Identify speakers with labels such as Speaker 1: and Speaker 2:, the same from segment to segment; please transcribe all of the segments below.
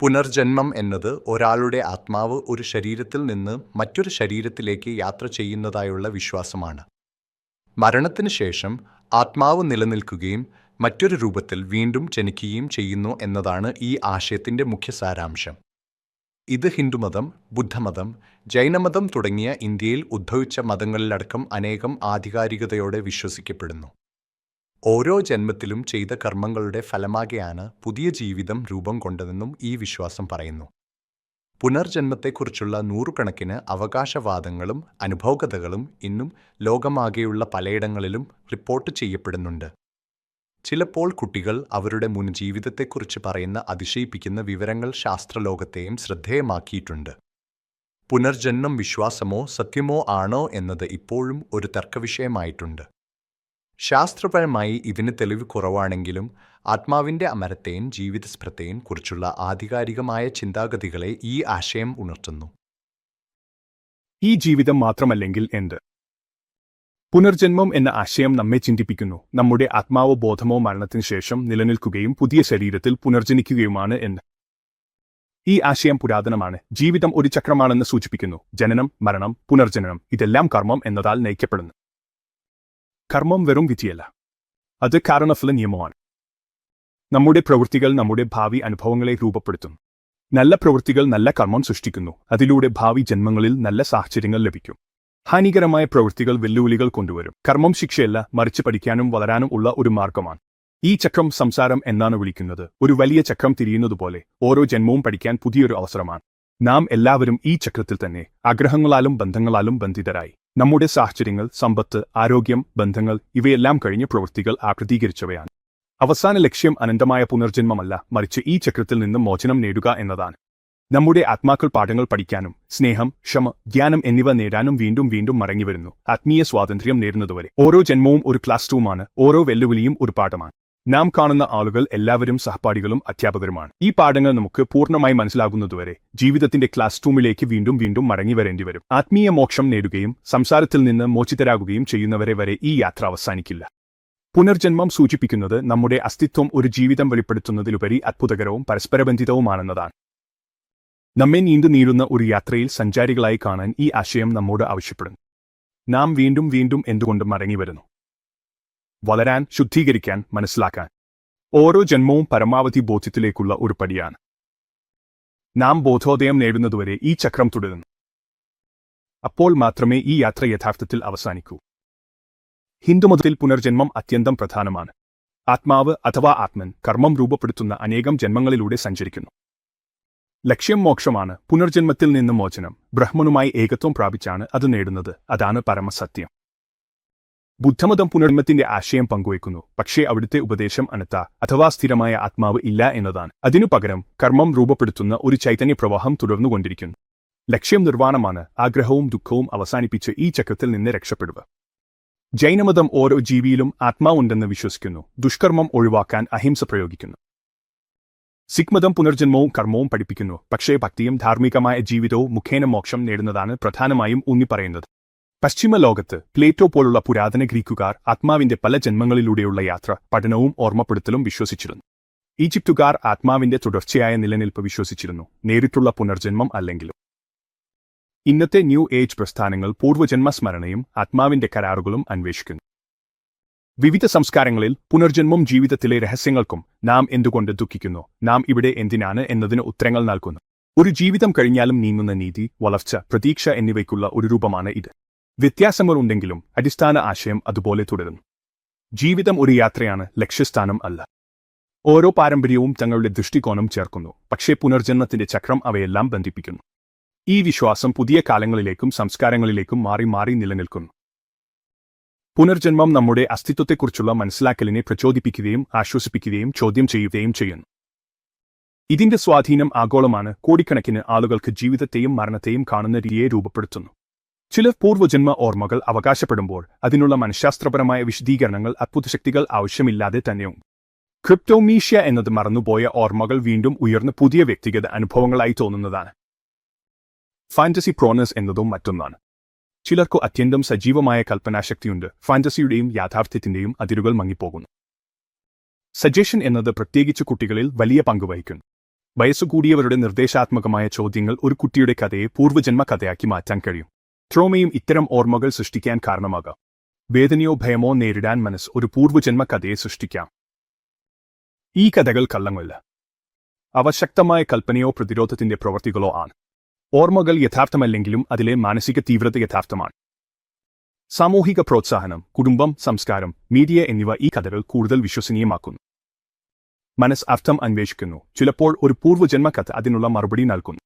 Speaker 1: പുനർജന്മം എന്നത് ഒരാളുടെ ആത്മാവ് ഒരു ശരീരത്തിൽ നിന്ന് മറ്റൊരു ശരീരത്തിലേക്ക് യാത്ര ചെയ്യുന്നതായുള്ള വിശ്വാസമാണ്. മരണത്തിന് ശേഷം ആത്മാവ് നിലനിൽക്കുകയും മറ്റൊരു രൂപത്തിൽ വീണ്ടും ജനിക്കുകയും ചെയ്യുന്നു എന്നതാണ് ഈ ആശയത്തിന്റെ മുഖ്യ സാരാംശം. ഇത് ഹിന്ദുമതം ബുദ്ധമതം ജൈനമതം തുടങ്ങിയ ഇന്ത്യയിൽ ഉദ്ഭവിച്ച മതങ്ങളിലടക്കം അനേകം ആധികാരികതയോടെ വിശ്വസിക്കപ്പെടുന്നു. ഓരോ ജന്മത്തിലും ചെയ്ത കർമ്മങ്ങളുടെ ഫലമാകെയാണ് പുതിയ ജീവിതം രൂപം കൊണ്ടതെന്നും ഈ വിശ്വാസം പറയുന്നു. പുനർജന്മത്തെക്കുറിച്ചുള്ള നൂറുകണക്കിന് അവകാശവാദങ്ങളും അനുഭവകഥകളും ഇന്നും ലോകമാകെയുള്ള പലയിടങ്ങളിലും റിപ്പോർട്ട് ചെയ്യപ്പെടുന്നുണ്ട്. ചിലപ്പോൾ കുട്ടികൾ അവരുടെ മുൻ ജീവിതത്തെക്കുറിച്ച് പറയുന്ന അതിശയിപ്പിക്കുന്ന വിവരങ്ങൾ ശാസ്ത്രലോകത്തെയും ശ്രദ്ധേയമാക്കിയിട്ടുണ്ട്. പുനർജന്മം വിശ്വാസമോ സത്യമോ ആണോ എന്നത് ഇപ്പോഴും ഒരു തർക്കവിഷയമായിട്ടുണ്ട്. ശാസ്ത്രപരമായി ഇതിന് തെളിവ് കുറവാണെങ്കിലും ആത്മാവിന്റെ അമരത്തെയും ജീവിതസ്പൃതയും കുറിച്ചുള്ള ആധികാരികമായ ചിന്താഗതികളെ ഈ ആശയം ഉണർത്തുന്നു.
Speaker 2: ഈ ജീവിതം മാത്രമല്ലെങ്കിൽ എന്ത്? പുനർജന്മം എന്ന ആശയം നമ്മെ ചിന്തിപ്പിക്കുന്നു. നമ്മുടെ ആത്മാവോ ബോധമോ മരണത്തിന് ശേഷം നിലനിൽക്കുകയും പുതിയ ശരീരത്തിൽ പുനർജനിക്കുകയുമാണ് എന്ന്. ഈ ആശയം പുരാതനമാണ്. ജീവിതം ഒരു ചക്രമാണെന്ന് സൂചിപ്പിക്കുന്നു. ജനനം മരണം പുനർജനനം ഇതെല്ലാം കർമ്മം എന്നതാൽ നയിക്കപ്പെടുന്നു. കർമ്മം വെറും വിധിയല്ല. അത് കാരണഫല നിയമമാണ്. നമ്മുടെ പ്രവൃത്തികൾ നമ്മുടെ ഭാവി അനുഭവങ്ങളെ രൂപപ്പെടുത്തും. നല്ല പ്രവൃത്തികൾ നല്ല കർമ്മം സൃഷ്ടിക്കുന്നു. അതിലൂടെ ഭാവി ജന്മങ്ങളിൽ നല്ല സാഹചര്യങ്ങൾ ലഭിക്കും. ഹാനികരമായ പ്രവൃത്തികൾ വെല്ലുവിളികൾ കൊണ്ടുവരും. കർമ്മം ശിക്ഷയല്ല മറിച്ച് പഠിക്കാനും വളരാനും ഉള്ള ഒരു മാർഗമാണ്. ഈ ചക്രം സംസാരം എന്നാണ് വിളിക്കുന്നത്. ഒരു വലിയ ചക്രം തിരിയുന്നതുപോലെ ഓരോ ജന്മവും പഠിക്കാൻ പുതിയൊരു അവസരമാണ്. നാം എല്ലാവരും ഈ ചക്രത്തിൽ തന്നെ ആഗ്രഹങ്ങളാലും ബന്ധങ്ങളാലും ബന്ധിതരായി. നമ്മുടെ സാഹചര്യങ്ങൾ സമ്പത്ത് ആരോഗ്യം ബന്ധങ്ങൾ ഇവയെല്ലാം കഴിഞ്ഞ പ്രവൃത്തികൾ ആകൃതീകരിച്ചവയാണ്. അവസാന ലക്ഷ്യം അനന്തമായ പുനർജന്മമല്ല മറിച്ച് ഈ ചക്രത്തിൽ നിന്ന് മോചനം നേടുക എന്നതാണ്. നമ്മുടെ ആത്മാക്കൾ പാഠങ്ങൾ പഠിക്കാനും സ്നേഹം ക്ഷമ ജ്ഞാനം എന്നിവ നേടാനും വീണ്ടും വീണ്ടും മടങ്ങിവരുന്നു. ആത്മീയ സ്വാതന്ത്ര്യം നേടുന്നതുവരെ ഓരോ ജന്മവും ഒരു ക്ലാസ് റൂമാണ് ഓരോ വെല്ലുവിളിയും ഒരു പാഠമാണ്. നാം കാണുന്ന ആളുകൾ എല്ലാവരും സഹപാഠികളും അധ്യാപകരുമാണ്. ഈ പാഠങ്ങൾ നമുക്ക് പൂർണമായി മനസ്സിലാകുന്നതുവരെ ജീവിതത്തിന്റെ ക്ലാസ് റൂമിലേക്ക് വീണ്ടും വീണ്ടും മടങ്ങി വരേണ്ടി വരും ആത്മീയ മോക്ഷം നേടുകയും സംസാരത്തിൽ നിന്ന് മോചിതരാകുകയും ചെയ്യുന്നവരെ വരെ ഈ യാത്ര അവസാനിക്കില്ല. പുനർജന്മം സൂചിപ്പിക്കുന്നത് നമ്മുടെ അസ്തിത്വം ഒരു ജീവിതം വെളിപ്പെടുത്തുന്നതിലുപരി അത്ഭുതകരവും പരസ്പരബന്ധിതവുമാണെന്നതാണ്. നമ്മെ നീണ്ടു നീളുന്ന ഒരു യാത്രയിൽ സഞ്ചാരികളായി കാണാൻ ഈ ആശയം നമ്മോട് ആവശ്യപ്പെടുന്നു. നാം വീണ്ടും വീണ്ടും എന്തുകൊണ്ട് മടങ്ങിവരുന്നു വളരാൻ ശുദ്ധീകരിക്കാൻ മനസ്സിലാക്കാൻ. ഓരോ ജന്മവും പരമാവധി ബോധ്യത്തിലേക്കുള്ള ഒരു പടിയാണ്. നാം ബോധോദയം നേടുന്നതുവരെ ഈ ചക്രം തുടരുന്നു. അപ്പോൾ മാത്രമേ ഈ യാത്ര യഥാർത്ഥത്തിൽ അവസാനിക്കൂ. ഹിന്ദുമതത്തിൽ പുനർജന്മം അത്യന്തം പ്രധാനമാണ്. ആത്മാവ് അഥവാ ആത്മൻ കർമ്മം രൂപപ്പെടുത്തുന്ന അനേകം ജന്മങ്ങളിലൂടെ സഞ്ചരിക്കുന്നു. ലക്ഷ്യം മോക്ഷമാണ് പുനർജന്മത്തിൽ നിന്ന് മോചനം. ബ്രഹ്മനുമായി ഏകത്വം പ്രാപിച്ചാണ് അത് നേടുന്നത്. അതാണ് പരമസത്യം. ബുദ്ധമതം പുനർജന്മത്തിന്റെ ആശയം പങ്കുവയ്ക്കുന്നു. പക്ഷേ അവിടുത്തെ ഉപദേശം അനത്ത അഥവാ സ്ഥിരമായ ആത്മാവ് ഇല്ല എന്നതാണ്. അതിനു പകരം കർമ്മം രൂപപ്പെടുത്തുന്ന ഒരു ചൈതന്യ പ്രവാഹം തുടർന്നുകൊണ്ടിരിക്കുന്നു. ലക്ഷ്യം നിർവാണമാണ് ആഗ്രഹവും ദുഃഖവും അവസാനിപ്പിച്ച് ഈ ചക്രത്തിൽ നിന്ന് രക്ഷപ്പെടുക ജൈനമതം ഓരോ ജീവിയിലും ആത്മാവുണ്ടെന്ന് വിശ്വസിക്കുന്നു. ദുഷ്കർമ്മം ഒഴിവാക്കാൻ അഹിംസ പ്രയോഗിക്കുന്നു. സിഖ്മതം പുനർജന്മവും കർമ്മവും പഠിപ്പിക്കുന്നു. പക്ഷേ ഭക്തിയും ധാർമ്മികമായ ജീവിതവും മുഖേന മോക്ഷം നേടുന്നതാണ് പ്രധാനമായും ഊന്നിപ്പറയുന്നത്. പശ്ചിമ ലോകത്ത് പ്ലേറ്റോ പോലുള്ള പുരാതന ഗ്രീക്കുകാർ ആത്മാവിന്റെ പല ജന്മങ്ങളിലൂടെയുള്ള യാത്ര പഠനവും ഓർമ്മപ്പെടുത്തലും വിശ്വസിച്ചിരുന്നു. ഈജിപ്തുകാർ ആത്മാവിന്റെ തുടർച്ചയായ നിലനിൽപ്പ് വിശ്വസിച്ചിരുന്നു. നേരിട്ടുള്ള പുനർജന്മം അല്ലെങ്കിലും. ഇന്നത്തെ ന്യൂ ഏജ് പ്രസ്ഥാനങ്ങൾ പൂർവജന്മ സ്മരണയും ആത്മാവിന്റെ കരാറുകളും അന്വേഷിക്കുന്നു. വിവിധ സംസ്കാരങ്ങളിൽ പുനർജന്മം ജീവിതത്തിലെ രഹസ്യങ്ങൾക്കും നാം എന്തുകൊണ്ട് ദുഃഖിക്കുന്നു? നാം ഇവിടെ എന്തിനാണ് എന്നതിന് ഉത്തരങ്ങൾ നൽകുന്നു. ഒരു ജീവിതം കഴിഞ്ഞാലും നീങ്ങുന്ന നീതി വളർച്ച പ്രതീക്ഷ എന്നിവയ്ക്കുള്ള ഒരു രൂപമാണ് ഇത്. വ്യത്യാസങ്ങൾ ഉണ്ടെങ്കിലും അടിസ്ഥാന ആശയം അതുപോലെ തുടരുന്നു. ജീവിതം ഒരു യാത്രയാണ് ലക്ഷ്യസ്ഥാനം അല്ല. ഓരോ പാരമ്പര്യവും തങ്ങളുടെ ദൃഷ്ടികോണം ചേർക്കുന്നു പക്ഷേ പുനർജന്മത്തിന്റെ ചക്രം അവയെല്ലാം ബന്ധിപ്പിക്കുന്നു. ഈ വിശ്വാസം പുതിയ കാലങ്ങളിലേക്കും സംസ്കാരങ്ങളിലേക്കും മാറി മാറി നിലനിൽക്കുന്നു. പുനർജന്മം നമ്മുടെ അസ്തിത്വത്തെക്കുറിച്ചുള്ള മനസ്സിലാക്കലിനെ പ്രചോദിപ്പിക്കുകയും ആശ്വസിപ്പിക്കുകയും ചോദ്യം ചെയ്യുകയും ചെയ്യുന്നു. ഇതിന്റെ സ്വാധീനം ആഗോളമാണ്. കോടിക്കണക്കിന് ആളുകൾക്ക് ജീവിതത്തെയും മരണത്തെയും കാണുന്ന രീതിയെ രൂപപ്പെടുത്തുന്നു. ചില പൂർവജന്മ ഓർമ്മകൾ അവകാശപ്പെടുമ്പോൾ അതിനുള്ള മനഃശാസ്ത്രപരമായ വിശദീകരണങ്ങൾ അത്ഭുതശക്തികൾ ആവശ്യമില്ലാതെ തന്നെയും ക്രിപ്റ്റോമീഷ്യ എന്നത് മറന്നുപോയ ഓർമ്മകൾ വീണ്ടും ഉയർന്ന പുതിയ വ്യക്തിഗത അനുഭവങ്ങളായി തോന്നുന്നതാണ്. ഫാന്റസി പ്രോണസ് എന്നതും മറ്റൊന്നാണ്. ചിലർക്കു അത്യന്തം സജീവമായ കൽപ്പനാശക്തിയുണ്ട്. ഫാന്റസിയുടെയും യാഥാർത്ഥ്യത്തിന്റെയും അതിരുകൾ മങ്ങിപ്പോകുന്നു. സജഷൻ എന്നത് പ്രത്യേകിച്ച് കുട്ടികളിൽ വലിയ പങ്ക് വഹിക്കുന്നു. വയസ്സുകൂടിയവരുടെ നിർദ്ദേശാത്മകമായ ചോദ്യങ്ങൾ ഒരു കുട്ടിയുടെ കഥയെ പൂർവജന്മ കഥയാക്കി മാറ്റാൻ കഴിയും. ട്രോമയും ഇത്തരം ഓർമ്മകൾ സൃഷ്ടിക്കാൻ കാരണമാകാം. വേദനയോ ഭയമോ നേരിടാൻ മനസ്സ് ഒരു പൂർവജന്മ കഥയെ സൃഷ്ടിക്കാം. ഈ കഥകൾ കള്ളങ്ങളല്ല. അവ ശക്തമായ കൽപ്പനയോ പ്രതിരോധത്തിന്റെ പ്രവൃത്തികളോ ആണ്. ഓർമ്മകൾ യഥാർത്ഥമല്ലെങ്കിലും അതിലെ മാനസിക തീവ്രത യഥാർത്ഥമാണ്. സാമൂഹിക പ്രോത്സാഹനം കുടുംബം സംസ്കാരം മീഡിയ എന്നിവ ഈ കഥകൾ കൂടുതൽ വിശ്വസനീയമാക്കുന്നു. മനസ് അർത്ഥം അന്വേഷിക്കുന്നു. ചിലപ്പോൾ ഒരു പൂർവജന്മ കഥ അതിനുള്ള മറുപടി നൽകുന്നു.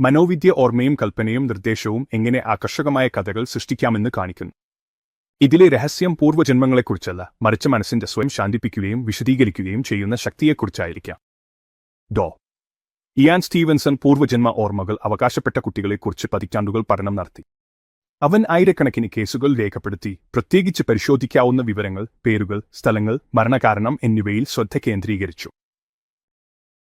Speaker 2: മനോവിദ്യ ഓർമ്മയും കൽപ്പനയും നിർദ്ദേശവും എങ്ങനെ ആകർഷകമായ കഥകൾ സൃഷ്ടിക്കാമെന്ന് കാണിക്കുന്നു. ഇതിലെ രഹസ്യം പൂർവജന്മങ്ങളെക്കുറിച്ചല്ല മറിച്ച് മനസ്സിന്റെ സ്വയം ശാന്തിപ്പിക്കുകയും വിശദീകരിക്കുകയും ചെയ്യുന്ന ശക്തിയെക്കുറിച്ചായിരിക്കാം. ഡോ. ഇയാൻ സ്റ്റീവൻസൺ പൂർവജന്മ ഓർമ്മകൾ അവകാശപ്പെട്ട കുട്ടികളെക്കുറിച്ച് പതിറ്റാണ്ടുകൾ പഠനം നടത്തി. അവൻ ആയിരക്കണക്കിന് കേസുകൾ രേഖപ്പെടുത്തി പ്രത്യേകിച്ച് പരിശോധിക്കാവുന്ന വിവരങ്ങൾ പേരുകൾ സ്ഥലങ്ങൾ മരണകാരണം എന്നിവയിൽ ശ്രദ്ധ കേന്ദ്രീകരിച്ചു.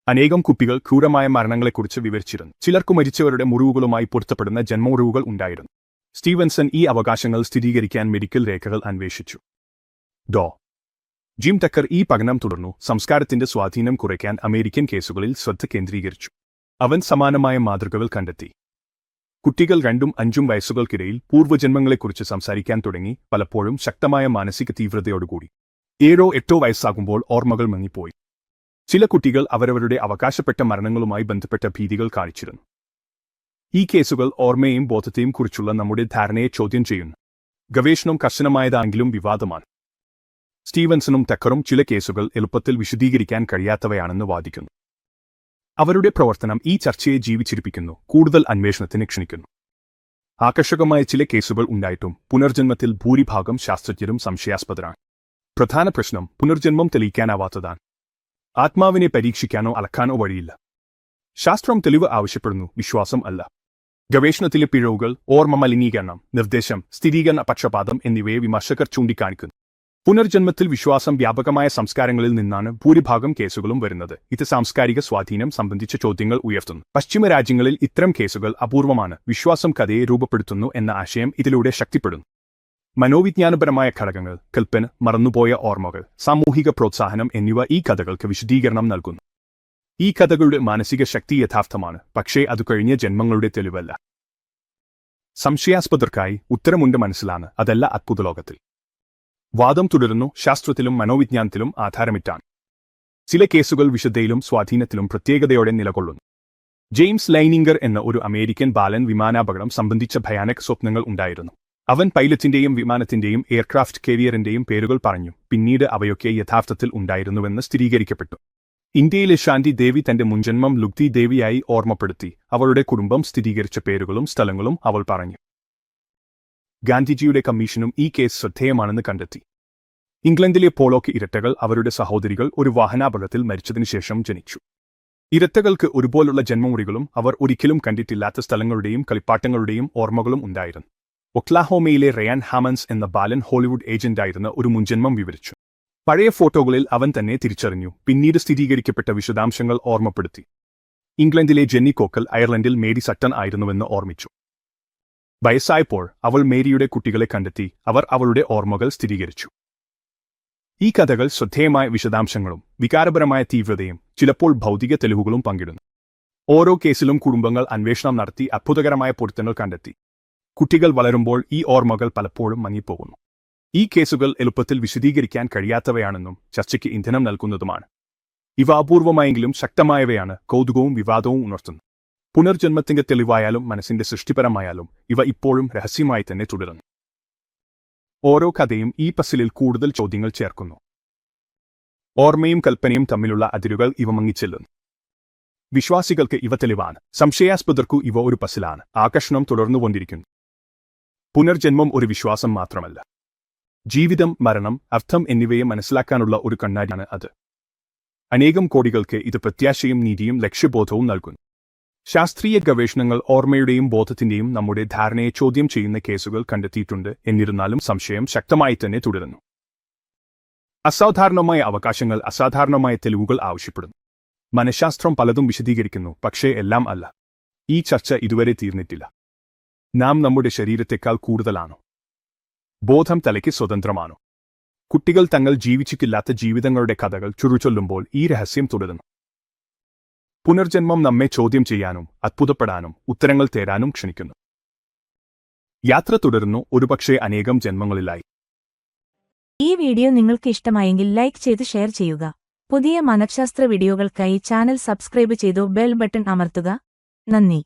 Speaker 2: അനേകം കുപ്പികൾ ക്രൂരമായ മരണങ്ങളെക്കുറിച്ച് വിവരിച്ചിരുന്നു. ചിലർക്കു മരിച്ചവരുടെ മുറിവുകളുമായി പൊരുത്തപ്പെടുന്ന ജന്മമുറിവുകൾ ഉണ്ടായിരുന്നു. സ്റ്റീവൻസൺ ഈ അവകാശങ്ങൾ സ്ഥിരീകരിക്കാൻ മെഡിക്കൽ രേഖകൾ അന്വേഷിച്ചു. ഡോ. ജിം ടക്കർ ഈ പഠനം തുടർന്നു. സംസ്കാരത്തിന്റെ സ്വാധീനം കുറയ്ക്കാൻ അമേരിക്കൻ കേസുകളിൽ ശ്രദ്ധ കേന്ദ്രീകരിച്ചു. അവൻ സമാനമായ മാതൃകകൾ കണ്ടെത്തി. കുട്ടികൾ രണ്ടും അഞ്ചും വയസ്സുകൾക്കിടയിൽ പൂർവജന്മങ്ങളെക്കുറിച്ച് സംസാരിക്കാൻ തുടങ്ങി. പലപ്പോഴും ശക്തമായ മാനസിക തീവ്രതയോടുകൂടി. ഏഴോ എട്ടോ വയസ്സാകുമ്പോൾ ഓർമ്മകൾ മങ്ങിപ്പോയി. ചില കുട്ടികൾ അവരവരുടെ അവകാശപ്പെട്ട മരണങ്ങളുമായി ബന്ധപ്പെട്ട ഭീതികൾ കാണിച്ചിരുന്നു. ഈ കേസുകൾ ഓർമ്മയെയും ബോധത്തെയും കുറിച്ചുള്ള നമ്മുടെ ധാരണയെ ചോദ്യം ചെയ്യുന്നു. ഗവേഷണം കർശനമായതാണെങ്കിലും വിവാദമാണ്. സ്റ്റീവൻസണും ടക്കറും ചില കേസുകൾ എളുപ്പത്തിൽ വിശദീകരിക്കാൻ കഴിയാത്തവയാണെന്ന് വാദിക്കുന്നു. അവരുടെ പ്രവർത്തനം ഈ ചർച്ചയെ ജീവിച്ചിരിപ്പിക്കുന്നു കൂടുതൽ അന്വേഷണത്തിന് ക്ഷണിക്കുന്നു. ആകർഷകമായ ചില കേസുകൾ ഉണ്ടായിട്ടും പുനർജന്മത്തിൽ ഭൂരിഭാഗം ശാസ്ത്രജ്ഞരും സംശയാസ്പദരാണ്. പ്രധാന പ്രശ്നം പുനർജന്മം തെളിയിക്കാനാവാത്തതാണ്. ആത്മാവിനെ പരീക്ഷിക്കാനോ അളക്കാനോ വഴിയില്ല. ശാസ്ത്രം തെളിവ് ആവശ്യപ്പെടുന്നു വിശ്വാസം അല്ല. ഗവേഷണത്തിലെ പിഴവുകൾ ഓർമ്മ മലിനീകരണം നിർദ്ദേശം സ്ഥിരീകരണ പക്ഷപാതം എന്നിവയെ വിമർശകർ ചൂണ്ടിക്കാണിക്കുന്നു. പുനർജന്മത്തിൽ വിശ്വാസം വ്യാപകമായ സംസ്കാരങ്ങളിൽ നിന്നാണ് ഭൂരിഭാഗം കേസുകളും വരുന്നത്. ഇത് സാംസ്കാരിക സ്വാധീനം സംബന്ധിച്ച ചോദ്യങ്ങൾ ഉയർത്തുന്നു. പശ്ചിമ രാജ്യങ്ങളിൽ ഇത്തരം കേസുകൾ അപൂർവമാണ്. വിശ്വാസം കഥയെ രൂപപ്പെടുത്തുന്നു എന്ന ആശയം ഇതിലൂടെ ശക്തിപ്പെടുന്നു. മനോവിജ്ഞാനപരമായ ഘടകങ്ങൾ കൽപ്പന മറന്നുപോയ ഓർമ്മകൾ സാമൂഹിക പ്രോത്സാഹനം എന്നിവ ഈ കഥകൾക്ക് വിശദീകരണം നൽകുന്നു. ഈ കഥകളുടെ മാനസിക ശക്തി യഥാർത്ഥമാണ്. പക്ഷേ അത് കഴിഞ്ഞ ജന്മങ്ങളുടെ തെളിവല്ല. സംശയാസ്പദർക്കായി ഉത്തരമുണ്ട് മനസ്സിലാണ്. അതല്ല അത്ഭുതലോകത്തിൽ. വാദം തുടരുന്നു ശാസ്ത്രത്തിലും മനോവിജ്ഞാനത്തിലും ആധാരമിട്ടാണ്. ചില കേസുകൾ വിശുദ്ധയിലും സ്വാധീനത്തിലും പ്രത്യേകതയോടെ നിലകൊള്ളുന്നു. ജെയിംസ് ലൈനിംഗർ എന്ന ഒരു അമേരിക്കൻ ബാലൻ വിമാനാപകടം സംബന്ധിച്ച ഭയാനക സ്വപ്നങ്ങൾ ഉണ്ടായിരുന്നു. അവൻ പൈലറ്റിന്റെയും വിമാനത്തിന്റെയും എയർക്രാഫ്റ്റ് കേരിയറിന്റെയും പേരുകൾ പറഞ്ഞു പിന്നീട് അവയൊക്കെ യഥാർത്ഥത്തിൽ ഉണ്ടായിരുന്നുവെന്ന് സ്ഥിരീകരിക്കപ്പെട്ടു. ഇന്ത്യയിലെ ശാന്തി ദേവി തന്റെ മുൻജന്മം ലുക്തി ദേവിയായി ഓർമ്മപ്പെടുത്തി അവളുടെ കുടുംബം സ്ഥിരീകരിച്ച പേരുകളും സ്ഥലങ്ങളും അവൾ പറഞ്ഞു. ഗാന്ധിജിയുടെ കമ്മീഷനും ഈ കേസ് ശ്രദ്ധേയമാണെന്ന് കണ്ടെത്തി. ഇംഗ്ലണ്ടിലെ പോളോക്ക് ഇരട്ടകൾ അവരുടെ സഹോദരികൾ ഒരു വാഹനാപകടത്തിൽ മരിച്ചതിനു ശേഷം ജനിച്ചു. ഇരട്ടകൾക്ക് ഒരുപോലുള്ള ജന്മമുറികളും അവർ ഒരിക്കലും കണ്ടിട്ടില്ലാത്ത സ്ഥലങ്ങളുടെയും കളിപ്പാട്ടങ്ങളുടെയും ഓർമ്മകളും ഉണ്ടായിരുന്നു. ഒക്ലാഹോമയിലെ റയാൻ ഹാമൻസ് എന്ന ബാലൻ ഹോളിവുഡ് ഏജന്റായിരുന്ന ഒരു മുൻജന്മം വിവരിച്ചു. പഴയ ഫോട്ടോകളിൽ അവൻ തന്നെ തിരിച്ചറിഞ്ഞു പിന്നീട് സ്ഥിരീകരിക്കപ്പെട്ട വിശദാംശങ്ങൾ ഓർമ്മപ്പെടുത്തി. ഇംഗ്ലണ്ടിലെ ജെന്നി കോക്കൽ അയർലൻഡിൽ മേരി സട്ടൺ ആയിരുന്നുവെന്ന് ഓർമ്മിച്ചു. വയസ്സായപ്പോൾ അവൾ മേരിയുടെ കുട്ടികളെ കണ്ടെത്തി അവർ അവളുടെ ഓർമ്മകൾ സ്ഥിരീകരിച്ചു. ഈ കഥകൾ ശ്രദ്ധേയമായ വിശദാംശങ്ങളും വികാരപരമായ തീവ്രതയും ചിലപ്പോൾ ഭൗതിക തെളിവുകളും പങ്കിടുന്നു. ഓരോ കേസിലും കുടുംബങ്ങൾ അന്വേഷണം നടത്തി അത്ഭുതകരമായ പൊരുത്തങ്ങൾ കണ്ടെത്തി. കുട്ടികൾ വളരുമ്പോൾ ഈ ഓർമ്മകൾ പലപ്പോഴും മങ്ങിപ്പോകുന്നു. ഈ കേസുകൾ എളുപ്പത്തിൽ വിശദീകരിക്കാൻ കഴിയാത്തവയാണെന്നും ചർച്ചയ്ക്ക് ഇന്ധനം നൽകുന്നതുമാണ്. ഇവ അപൂർവമായെങ്കിലും ശക്തമായവയാണ് കൗതുകവും വിവാദവും ഉണർത്തുന്നു പുനർജന്മത്തിന്റെ തെളിവായാലും മനസ്സിന്റെ സൃഷ്ടിപരമായാലും ഇവ ഇപ്പോഴും രഹസ്യമായി തന്നെ തുടരുന്നു. ഓരോ കഥയും ഈ പസിലിൽ കൂടുതൽ ചോദ്യങ്ങൾ ചേർക്കുന്നു. ഓർമ്മയും കൽപ്പനയും തമ്മിലുള്ള അതിരുകൾ ഇവ മങ്ങിച്ചെല്ലുന്നു. വിശ്വാസികൾക്ക് ഇവ തെളിവാണ്. സംശയാസ്പദർക്കു ഇവ ഒരു പസിലാണ്. ആകർഷണം തുടർന്നുകൊണ്ടിരിക്കുന്നു. പുനർജന്മം ഒരു വിശ്വാസം മാത്രമല്ല. ജീവിതം മരണം അർത്ഥം എന്നിവയെ മനസ്സിലാക്കാനുള്ള ഒരു കണ്ണാടിയാണ് അത്. അനേകം കോടികൾക്ക് ഇത് പ്രത്യാശയും നീതിയും ലക്ഷ്യബോധവും നൽകുന്നു. ശാസ്ത്രീയ ഗവേഷണങ്ങൾ ഓർമ്മയുടെയും ബോധത്തിന്റെയും നമ്മുടെ ധാരണയെ ചോദ്യം ചെയ്യുന്ന കേസുകൾ കണ്ടെത്തിയിട്ടുണ്ട് എന്നിരുന്നാലും സംശയം ശക്തമായി തന്നെ തുടരുന്നു. അസാധാരണമായ അവകാശങ്ങൾ അസാധാരണമായ തെളിവുകൾ ആവശ്യപ്പെടുന്നു. മനഃശാസ്ത്രം പലതും വിശദീകരിക്കുന്നു പക്ഷേ എല്ലാം അല്ല. ഈ ചർച്ച ഇതുവരെ തീർന്നിട്ടില്ല. നാം നമ്മുടെ ശരീരത്തെക്കാൾ കൂടുതലാണോ? ബോധം തലയ്ക്ക് സ്വതന്ത്രമാണോ? കുട്ടികൾ തങ്ങൾ ജീവിച്ചിട്ടില്ലാത്ത ജീവിതങ്ങളുടെ കഥകൾ ചുരുചൊല്ലുമ്പോൾ ഈ രഹസ്യം തുടരുന്നു. പുനർജന്മം നമ്മെ ചോദ്യം ചെയ്യാനും അത്ഭുതപ്പെടാനും ഉത്തരങ്ങൾ തേടാനും ക്ഷണിക്കുന്നു. യാത്ര തുടരുന്നു. ഒരുപക്ഷെ അനേകം ജന്മങ്ങളിലായി.
Speaker 3: ഈ വീഡിയോ നിങ്ങൾക്ക് ഇഷ്ടമായെങ്കിൽ ലൈക്ക് ചെയ്ത് ഷെയർ ചെയ്യുക. പുതിയ മനഃശാസ്ത്ര വീഡിയോകൾക്കായി ചാനൽ സബ്സ്ക്രൈബ് ചെയ്തു ബെൽ ബട്ടൺ അമർത്തുക. നന്ദി.